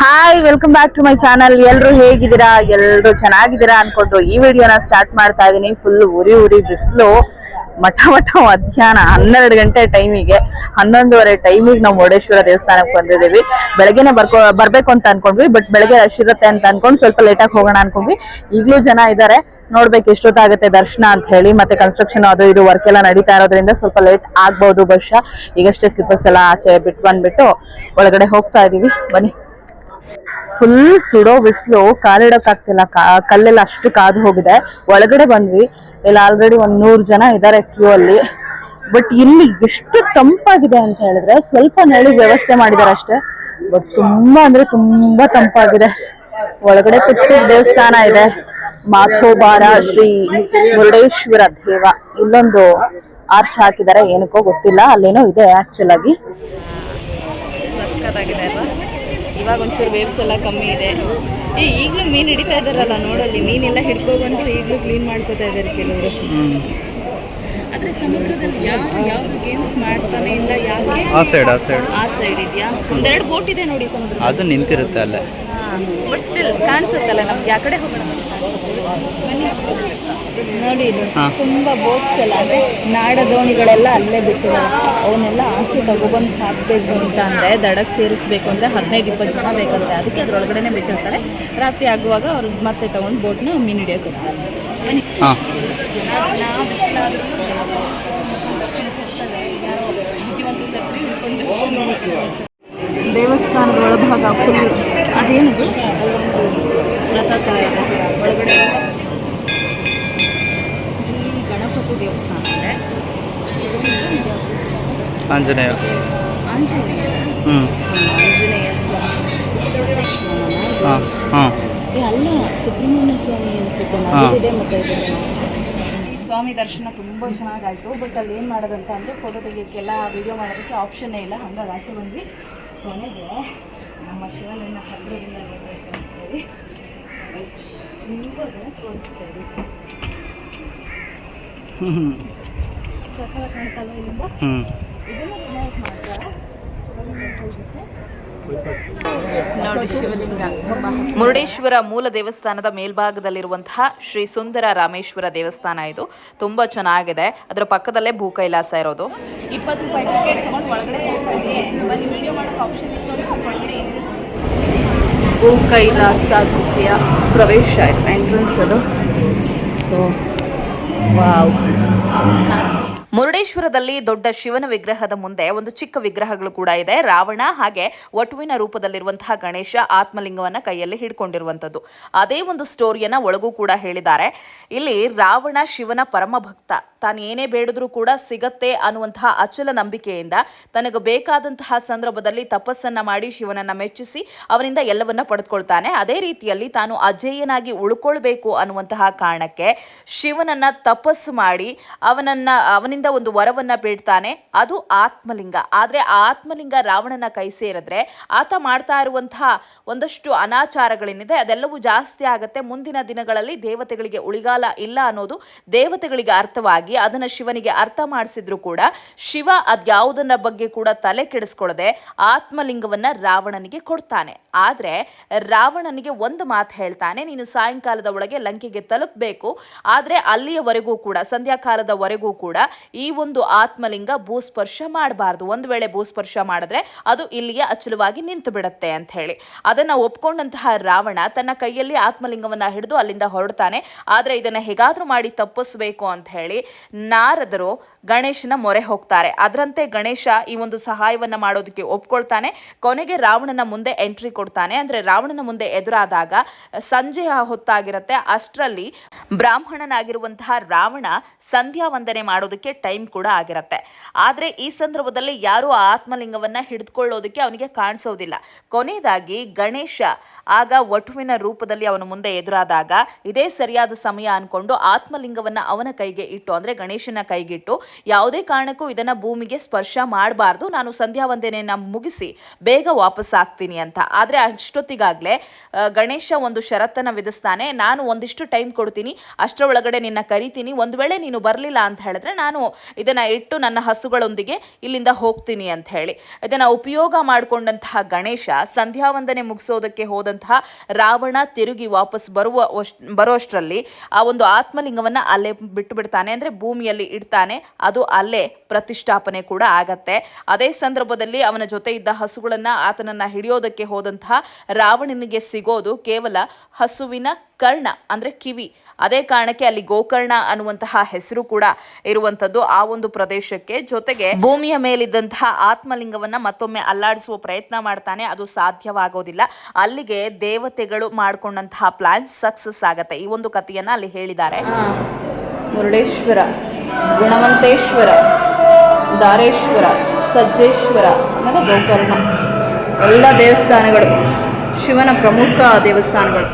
Hi welcome back to my channel ಎಲ್ರು ಹೇಗಿದ್ದೀರಾ? ಎಲ್ರು ಚೆನ್ನಾಗಿದ್ದೀರಾ ಅನ್ಕೊಂಡು ಈ ವಿಡಿಯೋನ ಸ್ಟಾರ್ಟ್ ಮಾಡ್ತಾ ಇದೀನಿ. ಫುಲ್ ಉರಿ ಉರಿ ಬಿಸಿಲು, ಮಠ ಮಠ ಮಧ್ಯಾಹ್ನ ಹನ್ನೆರಡು ಗಂಟೆ ಟೈಮಿಗೆ ಹನ್ನೊಂದುವರೆ ಟೈಮಿಗೆ ನಾವು ಮುರುಡೇಶ್ವರ ದೇವಸ್ಥಾನಕ್ಕೆ ಬಂದಿದ್ದೀವಿ. ಬೆಳಗ್ಗೆನೆ ಬರ್ಕೊ, ಬರ್ಬೇಕು ಅಂತ ಅನ್ಕೊಂಡ್ವಿ ಬಟ್ ಬೆಳಗ್ಗೆ ರಶ್ ಇರುತ್ತೆ ಅಂತ ಅನ್ಕೊಂಡು ಸ್ವಲ್ಪ ಲೇಟಾಗಿ ಹೋಗೋಣ ಅನ್ಕೊಂಡ್ವಿ. ಈಗಲೂ ಜನ ಇದ್ದಾರೆ ನೋಡ್ಬೇಕು ಎಷ್ಟೊತ್ತಾಗುತ್ತೆ ದರ್ಶನ ಅಂತ ಹೇಳಿ, ಮತ್ತೆ ಕನ್ಸ್ಟ್ರಕ್ಷನ್ ಅದು ಇದು ವರ್ಕ್ ಎಲ್ಲ ನಡೀತಾ ಇರೋದ್ರಿಂದ ಸ್ವಲ್ಪ ಲೇಟ್ ಆಗ್ಬಹುದು ಬಹುಶಃ. ಈಗಷ್ಟೇ ಸ್ಲಿಪ್ಪರ್ಸ್ ಎಲ್ಲ ಆಚೆ ಬಿಟ್ಟು ಬಂದ್ಬಿಟ್ಟು ಒಳಗಡೆ ಹೋಗ್ತಾ ಇದೀವಿ. ಬನ್ನಿ. ಫುಲ್ ಸುಡೋ ಬಿಸಿಲು, ಕಾಲಿಡಕ್ ಆಗ್ತಿಲ್ಲ. ಕಲ್ಲೆಲ್ಲ ಅಷ್ಟು ಕಾದು ಹೋಗಿದೆ. ಒಳಗಡೆ ಬಂದ್ವಿ. ಇಲ್ಲಿ ಆಲ್ರೆಡಿ ಒಂದ್ ನೂರ್ ಜನ ಇದಾರೆ ಕ್ಯೂ ಅಲ್ಲಿ. ಬಟ್ ಇಲ್ಲಿ ಎಷ್ಟು ತಂಪಾಗಿದೆ ಅಂತ ಹೇಳಿದ್ರೆ ಸ್ವಲ್ಪ ನಳಿ ವ್ಯವಸ್ಥೆ ಮಾಡಿದಾರೆ ಅಷ್ಟೇ. ಬಟ್ ತುಂಬಾ ಅಂದ್ರೆ ತುಂಬಾ ತಂಪಾಗಿದೆ. ಒಳಗಡೆ ಪುಟ್ಟ ದೇವಸ್ಥಾನ ಇದೆ. ಮಾಥೋಬಾರ ಶ್ರೀ ಮುರುಡೇಶ್ವರ ದೇವ. ಇಲ್ಲೊಂದು ಆರ್ಚ್ ಹಾಕಿದ್ದಾರೆ. ಏನಕ್ಕೋ ಗೊತ್ತಿಲ್ಲ. ಅಲ್ಲೇನೋ ಇದೆ ಆಕ್ಚುಲ್ ಆಗಿ. ಸಕ್ಕತ್ತಾಗಿದೆ ಇವಾಗ ಒಂಚೂರು ವೇವ್ಸ್ ಎಲ್ಲ ಕಮ್ಮಿ ಇದೆ. ಏ ಈಗಲೂ ಮೀನು ಹಿಡಿತಾ ಇದ್ದಾರಲ್ಲ ನೋಡಲ್ಲಿ ಮೀನೆಲ್ಲ ಹಿಡ್ಕೊಬಂದು ಈಗಲೂ ಕ್ಲೀನ್ ಮಾಡ್ಕೋತಾ ಇದ್ದಾರೆ ಕೆಲವರು. ಆದರೆ ಸಮುದ್ರದಲ್ಲಿ ಯಾವ ಯಾವುದು ಗೇಮ್ಸ್ ಮಾಡ್ತಾನೆ ಇಲ್ಲ ಯಾಕೆ ಆ ಸೈಡ್ ಆ ಸೈಡ್ ಆ ಸೈಡ್ ಇದೆಯಾ? ಒಂದೆರಡು ಬೋಟ್ ಇದೆ ನೋಡಿ ಸಮುದ್ರ ಅದು ನಿಂತಿರುತ್ತೆ ಅಲ್ಲೇ. ಬಟ್ ಸ್ಟಿಲ್ ಕಾಣಿಸುತ್ತಲ್ಲ ನಮ್ಗೆ ಆ ಕಡೆ ಹೋಗೋಣ. ನೋಡಿ. ತುಂಬಾ ಬೋಟ್ಸ್ ಎಲ್ಲ ಅಂದ್ರೆ ನಾಡ ದೋಣಿಗಳೆಲ್ಲ ಅಲ್ಲೇ ಬಿಟ್ಟಿದ್ದಾರೆ ಅವನ್ನೆಲ್ಲ ಆಚೆ ತಗೊಬಂದು ಹಾಕ್ಬೇಕು ಅಂತ ಅಂದ್ರೆ ದಡಕ್ಕೆ ಸೇರಿಸ್ಬೇಕು ಅಂದ್ರೆ ಹದಿನೈದು ಇಪ್ಪತ್ತು ಜನ ಬೇಕಂತೆ. ಅದಕ್ಕೆ ಅದ್ರೊಳಗಡೆನೆ ಬಿಟ್ಟಿರ್ತಾರೆ. ರಾತ್ರಿ ಆಗುವಾಗ ಅವ್ರು ಮತ್ತೆ ತಗೊಂಡು ಬೋಟ್ನ ಮೀನು ಹಿಡಿಯೋಕೆ ಹೋಗ್ತಾರೆ. ದೇವಸ್ಥಾನದ ಒಳಭಾಗ ಫುಲ್ ಅದೇನದು? ರಥ ಥರ ಇದೆ ಒಳಗಡೆ ಇಲ್ಲಿ ಗಣಪತಿ ದೇವಸ್ಥಾನ ಇದೆ ಆಂಜನೇಯ. ಹ್ಞೂ ಆಂಜನೇಯ ಸ್ವಾಮಿ ಹಾಂ ಹಾಂ. ಏ, ಅಲ್ಲ ಸುಬ್ರಹ್ಮಣ್ಯ ಸ್ವಾಮಿ ಅನ್ಸುತ್ತೆ. ಇದೆ ಮತ್ತೆ ಇದು. ಸ್ವಾಮಿ ದರ್ಶನ ತುಂಬ ಚೆನ್ನಾಗಾಯ್ತು ಬಟ್ ಅಲ್ಲಿ ಏನು ಮಾಡೋದಂತ ಅಂದರೆ ಫೋಟೋ ತೆಗಿಯೋಕ್ಕೆಲ್ಲ ವಿಡಿಯೋ ಮಾಡೋದಕ್ಕೆ ಆಪ್ಷನ್ನೇ ಇಲ್ಲ ಹಂಗಾಗಿ ಆಚೆ ಬಂದ್ವಿ. ಕೊನೆಗೆ ನಮ್ಮ ಶಿವನನ್ನ ಹತ್ತಿರದಿಂದ ನೋಡ್ಬೇಕು ಅಂತ ಹೇಳಿ ನಿಮಗೂ ತೋರಿಸ್ತಾ ಇದ್ದೀವಿ ಹ್ಞೂ ಪ್ರಕಾರ ಕಾಣ್ತಲ್ಲ ಇಲ್ಲಿಂದ ಮುರುಡೇಶ್ವರ ಮೂಲ ದೇವಸ್ಥಾನದ ಮೇಲ್ಭಾಗದಲ್ಲಿರುವಂತಹ ಶ್ರೀ ಸುಂದರ ರಾಮೇಶ್ವರ ದೇವಸ್ಥಾನ ಇದು. ತುಂಬಾ ಚೆನ್ನಾಗಿದೆ. ಅದರ ಪಕ್ಕದಲ್ಲೇ ಭೂ ಕೈಲಾಸ ಇರೋದು. ಇಪ್ಪತ್ತು ರೂಪಾಯಿ ಟಿಕೆಟ್ ತಗೊಂಡು ಒಳಗಡೆ ಹೋಗ್ತಾ ಇದ್ದೀವಿ ವಿಡಿಯೋ ಮಾಡೋಕೆ ಆಪ್ಷನ್ ಇತ್ತು ಅಂದ್ರೆ ಒಳಗಡೆ ಏನಿದೆ ಭೂ ಕೈಲಾಸ ಗುಹೆಯ ಪ್ರವೇಶ ಆಯ್ತು ಎಂಟ್ರೆನ್ಸ್ ಅದು. ಸೊ ವಾವ್ ಮುರುಡೇಶ್ವರದಲ್ಲಿ ದೊಡ್ಡ ಶಿವನ ವಿಗ್ರಹದ ಮುಂದೆ ಒಂದು ಚಿಕ್ಕ ವಿಗ್ರಹಗಳು ಕೂಡ ಇದೆ. ರಾವಣ ಹಾಗೆ ವಟುವಿನ ರೂಪದಲ್ಲಿರುವಂತಹ ಗಣೇಶ ಆತ್ಮಲಿಂಗವನ್ನ ಕೈಯಲ್ಲಿ ಹಿಡ್ಕೊಂಡಿರುವಂತದ್ದು ಅದೇ ಒಂದು ಸ್ಟೋರಿಯನ್ನ ಒಳಗೂ ಕೂಡ ಹೇಳಿದ್ದಾರೆ. ಇಲ್ಲಿ ರಾವಣ ಶಿವನ ಪರಮ ಭಕ್ತ. ತಾನು ಏನೇ ಬೇಡಿದ್ರೂ ಕೂಡ ಸಿಗತ್ತೆ ಅನ್ನುವಂತಹ ಅಚಲ ನಂಬಿಕೆಯಿಂದ ತನಗೆ ಬೇಕಾದಂತಹ ಸಂದರ್ಭದಲ್ಲಿ ತಪಸ್ಸನ್ನ ಮಾಡಿ ಶಿವನನ್ನ ಮೆಚ್ಚಿಸಿ ಅವನಿಂದ ಎಲ್ಲವನ್ನ ಪಡೆದುಕೊಳ್ತಾನೆ. ಅದೇ ರೀತಿಯಲ್ಲಿ ತಾನು ಅಜೇಯನಾಗಿ ಉಳ್ಕೊಳ್ಬೇಕು ಅನ್ನುವಂತಹ ಕಾರಣಕ್ಕೆ ಶಿವನನ್ನ ತಪಸ್ಸು ಮಾಡಿ ಅವನನ್ನ, ಅವನಿಂದ ಒಂದು ವರವನ್ನ ಬೇಡ್ತಾನೆ, ಅದು ಆತ್ಮಲಿಂಗ. ಆದ್ರೆ ಆ ಆತ್ಮಲಿಂಗ ರಾವಣನ ಕೈ ಸೇರಿದ್ರೆ ಆತ ಮಾಡ್ತಾ ಇರುವಂತಹ ಒಂದಷ್ಟು ಅನಾಚಾರಗಳೇನಿದೆ, ಅದೆಲ್ಲವೂ ಜಾಸ್ತಿ ಆಗುತ್ತೆ. ಮುಂದಿನ ದಿನಗಳಲ್ಲಿ ದೇವತೆಗಳಿಗೆ ಉಳಿಗಾಲ ಇಲ್ಲ ಅನ್ನೋದು ದೇವತೆಗಳಿಗೆ ಅರ್ಥವಾಗಿ ಅದನ್ನ ಶಿವನಿಗೆ ಅರ್ಥ ಮಾಡಿಸಿದ್ರು ಕೂಡ ಶಿವ ಅದ್ಯಾವುದನ್ನ ಬಗ್ಗೆ ಕೂಡ ತಲೆ ಕೆಡಿಸ್ಕೊಳ್ಳದೆ ಆತ್ಮಲಿಂಗವನ್ನ ರಾವಣನಿಗೆ ಕೊಡ್ತಾನೆ. ಆದ್ರೆ ರಾವಣನಿಗೆ ಒಂದು ಮಾತು ಹೇಳ್ತಾನೆ, ನೀನು ಸಾಯಂಕಾಲದ ಒಳಗೆ ಲಂಕೆಗೆ ತಲುಪಬೇಕು. ಆದ್ರೆ ಅಲ್ಲಿಯವರೆಗೂ ಕೂಡ ಸಂಧ್ಯಾಕಾಲದವರೆಗೂ ಕೂಡ ಈ ಒಂದು ಆತ್ಮಲಿಂಗ ಭೂಸ್ಪರ್ಶ ಮಾಡಬಾರ್ದು. ಒಂದು ವೇಳೆ ಭೂಸ್ಪರ್ಶ ಮಾಡಿದ್ರೆ ಅದು ಇಲ್ಲಿಗೆ ಅಚಲವಾಗಿ ನಿಂತು ಬಿಡುತ್ತೆ ಅಂತ ಹೇಳಿ. ಅದನ್ನ ಒಪ್ಕೊಂಡಂತಹ ರಾವಣ ತನ್ನ ಕೈಯಲ್ಲಿ ಆತ್ಮಲಿಂಗವನ್ನ ಹಿಡಿದು ಅಲ್ಲಿಂದ ಹೊರಡ್ತಾನೆ. ಆದ್ರೆ ಇದನ್ನ ಹೇಗಾದ್ರೂ ಮಾಡಿ ತಪ್ಪಿಸ್ಬೇಕು ಅಂತ ಹೇಳಿ ನಾರದರು ಗಣೇಶನ ಮೊರೆ ಹೋಗ್ತಾರೆ. ಅದರಂತೆ ಗಣೇಶ ಈ ಒಂದು ಸಹಾಯವನ್ನ ಮಾಡೋದಕ್ಕೆ ಒಪ್ಕೊಳ್ತಾನೆ. ಕೊನೆಗೆ ರಾವಣನ ಮುಂದೆ ಎಂಟ್ರಿ ಕೊಡ್ತಾನೆ. ಅಂದ್ರೆ ರಾವಣನ ಮುಂದೆ ಎದುರಾದಾಗ ಸಂಜೆಯ ಹೊತ್ತಾಗಿರುತ್ತೆ. ಅಷ್ಟರಲ್ಲಿ ಬ್ರಾಹ್ಮಣನಾಗಿರುವಂತಹ ರಾವಣ ಸಂಧ್ಯಾ ವಂದನೆ ಮಾಡೋದಕ್ಕೆ ಟೈಮ್ ಕೂಡ ಆಗಿರುತ್ತೆ. ಆದ್ರೆ ಈ ಸಂದರ್ಭದಲ್ಲಿ ಯಾರು ಆ ಆತ್ಮಲಿಂಗವನ್ನ ಹಿಡಿದುಕೊಳ್ಳೋದಕ್ಕೆ ಅವನಿಗೆ ಕಾಣಿಸೋದಿಲ್ಲ. ಕೊನೆಯದಾಗಿ ಗಣೇಶ ಆಗ ವಟುವಿನ ರೂಪದಲ್ಲಿ ಅವನ ಮುಂದೆ ಎದುರಾದಾಗ ಇದೇ ಸರಿಯಾದ ಸಮಯ ಅನ್ಕೊಂಡು ಆತ್ಮಲಿಂಗವನ್ನ ಅವನ ಕೈಗೆ ಇಟ್ಟು, ಅಂದ್ರೆ ಗಣೇಶನ ಕೈಗಿಟ್ಟು ಯಾವುದೇ ಕಾರಣಕ್ಕೂ ಇದನ್ನ ಭೂಮಿಗೆ ಸ್ಪರ್ಶ ಮಾಡಬಾರ್ದು. ನಾನು ಸಂಧ್ಯಾ ಮುಗಿಸಿ ಬೇಗ ವಾಪಸ್ ಆಗ್ತೀನಿ ಅಂತ. ಆದ್ರೆ ಅಷ್ಟೊತ್ತಿಗಾಗ್ಲೇ ಗಣೇಶ ಒಂದು ಷರತ್ತನ್ನ ವಿಧಿಸ್ತಾನೆ. ನಾನು ಒಂದಿಷ್ಟು ಟೈಮ್ ಕೊಡ್ತೀನಿ. ಅಷ್ಟರ ಒಳಗಡೆ ನಿನ್ನ ಕರಿತೀನಿ. ಒಂದು ವೇಳೆ ನೀನು ಬರಲಿಲ್ಲ ಅಂತ ಹೇಳಿದ್ರೆ ನಾನು ಇದನ್ನ ಇಟ್ಟು ನನ್ನ ಹಸುಗಳೊಂದಿಗೆ ಇಲ್ಲಿಂದ ಹೋಗ್ತೀನಿ ಅಂತ ಹೇಳಿ. ಇದನ್ನ ಉಪಯೋಗ ಮಾಡಿಕೊಂಡಂತಹ ಗಣೇಶ ಸಂಧ್ಯಾ ವಂದನೆ ಮುಗಿಸೋದಕ್ಕೆ ಹೋದಂತಹ ರಾವಣ ತಿರುಗಿ ವಾಪಸ್ ಬರುವ ಬರೋಷ್ಟರಲ್ಲಿ ಆ ಒಂದು ಆತ್ಮಲಿಂಗವನ್ನ ಅಲ್ಲೇ ಬಿಟ್ಟು ಬಿಡ್ತಾನೆ ಅಂದ್ರೆ ಭೂಮಿಯಲ್ಲಿ ಇಡ್ತಾನೆ. ಅದು ಅಲ್ಲೇ ಪ್ರತಿಷ್ಠಾಪನೆ ಕೂಡ ಆಗತ್ತೆ. ಅದೇ ಸಂದರ್ಭದಲ್ಲಿ ಅವನ ಜೊತೆ ಇದ್ದ ಹಸುಗಳನ್ನ ಆತನನ್ನ ಹಿಡಿಯೋದಕ್ಕೆ ಹೋದಂತಹ ರಾವಣನಿಗೆ ಸಿಗೋದು ಕೇವಲ ಹಸುವಿನ ಕರ್ಣ ಅಂದ್ರೆ ಕಿವಿ. ಅದೇ ಕಾರಣಕ್ಕೆ ಅಲ್ಲಿ ಗೋಕರ್ಣ ಅನ್ನುವಂತಹ ಹೆಸರು ಕೂಡ ಇರುವಂತದ್ದು ಆ ಒಂದು ಪ್ರದೇಶಕ್ಕೆ ಜೊತೆಗೆ ಭೂಮಿಯ ಮೇಲಿದ್ದಂತಹ ಆತ್ಮಲಿಂಗವನ್ನ ಮತ್ತೊಮ್ಮೆ ಅಲ್ಲಾಡಿಸುವ ಪ್ರಯತ್ನ ಮಾಡ್ತಾನೆ, ಅದು ಸಾಧ್ಯವಾಗೋದಿಲ್ಲ. ಅಲ್ಲಿಗೆ ದೇವತೆಗಳು ಮಾಡ್ಕೊಂಡಂತಹ ಪ್ಲಾನ್ ಸಕ್ಸಸ್ ಆಗತ್ತೆ. ಈ ಒಂದು ಕಥೆಯನ್ನ ಅಲ್ಲಿ ಹೇಳಿದ್ದಾರೆ. ಮುರುಡೇಶ್ವರ, ಗುಣವಂತೇಶ್ವರ, ದಾರೇಶ್ವರ, ಸಜ್ಜೇಶ್ವರ ಗೋಕರ್ಣ ಎಲ್ಲ ದೇವಸ್ಥಾನಗಳು, ಶಿವನ ಪ್ರಮುಖ ದೇವಸ್ಥಾನಗಳು.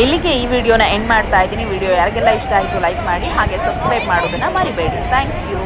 ಇಲ್ಲಿಗೆ ಈ ವಿಡಿಯೋನ ಎಂಡ್ ಮಾಡ್ತಾ ಇದ್ದೀನಿ. ವಿಡಿಯೋ ಯಾರಿಗೆಲ್ಲ ಇಷ್ಟ ಆಯಿತು ಲೈಕ್ ಮಾಡಿ, ಹಾಗೆ ಸಬ್ಸ್ಕ್ರೈಬ್ ಮಾಡೋದನ್ನು ಮರಿಬೇಡಿ. Thank you